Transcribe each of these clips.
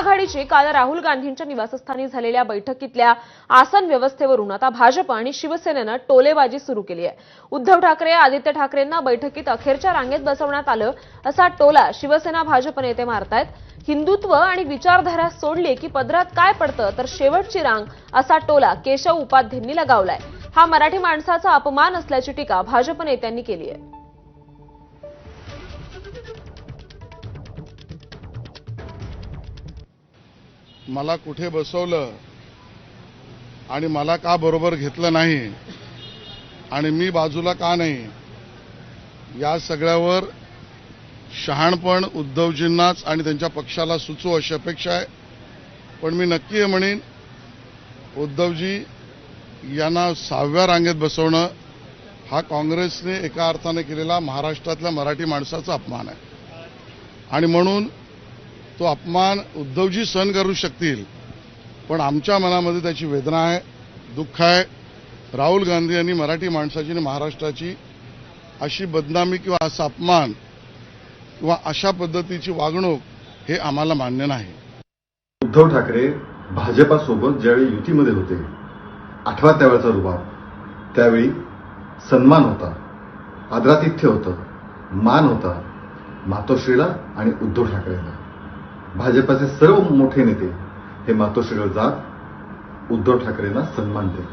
आघाडीची काल राहुल गांधींच्या निवासस्थानी झालेल्या बैठकीतल्या आसन व्यवस्थेवरून आता भाजप आणि शिवसेनेनं टोलेबाजी सुरू केली आहे. उद्धव ठाकरे आदित्य ठाकरेंना बैठकीत अखेरच्या रांगेत बसवण्यात आलं असा टोला शिवसेना भाजप नेते मारतायत. हिंदुत्व आणि विचारधारा सोडली की पदरात काय पडतं तर शेवटची रांग असा टोला केशव उपाध्येंनी लगावलाय. हा मराठी माणसाचा अपमान असल्याची टीका भाजप नेत्यांनी केली आहे मला कुठे बसवलं आणि मला का बरोबर घेतलं नाही आणि मी बाजूला का नाही या सगळ्यावर शहाणपण उद्धवजींनाच आणि त्यांच्या पक्षाला सुचू अशी अपेक्षा आहे. पण मी नक्की हे म्हणेन उद्धवजी यांना सहाव्या रांगेत बसवणं हा काँग्रेसने एका अर्थाने केलेला महाराष्ट्रातल्या मराठी माणसाचा अपमान आहे. आणि म्हणून तो अपमान उद्धवजी सहन करू शकतील. पण आमच्या मनामध्ये त्याची वेदना आहे दुःख आहे. राहुल गांधी यांनी मराठी माणसाची आणि महाराष्ट्राची अशी बदनामी किंवा असा अपमान किंवा अशा पद्धतीची वागणूक हे आम्हाला मान्य नाही. उद्धव ठाकरे भाजपासोबत ज्यावेळी युतीमध्ये होते आठवा त्यावेळेचा रुबाब त्यावेळी सन्मान होता आदरातिथ्य होतं मान होता मातोश्रीला आणि उद्धव ठाकरेंना भाजपाचे सर्व मोठे नेते हे मातोश्रीवर जात उद्धव ठाकरेंना सन्मान देत.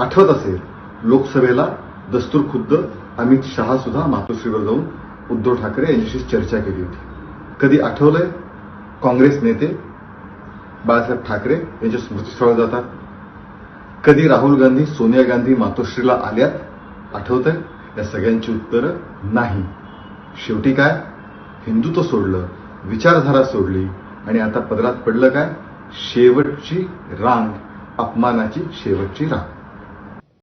आठवत असेल लोकसभेला दस्तूर खुद्द अमित शहा सुद्धा मातोश्रीवर जाऊन उद्धव ठाकरे यांच्याशी चर्चा केली होती. कधी आठवलंय? काँग्रेस नेते बाळासाहेब ठाकरे यांच्या स्मृतीस्थळावर जातात. कधी राहुल गांधी सोनिया गांधी मातोश्रीला आल्यात? आठवतंय? या सगळ्यांची उत्तरं नाही. शेवटी काय? हिंदुत्व सोडलं विचारधारा सोडली. आणि आता पदरात पडलं काय? शेवटची रांग अपमानाची शेवटची रांग.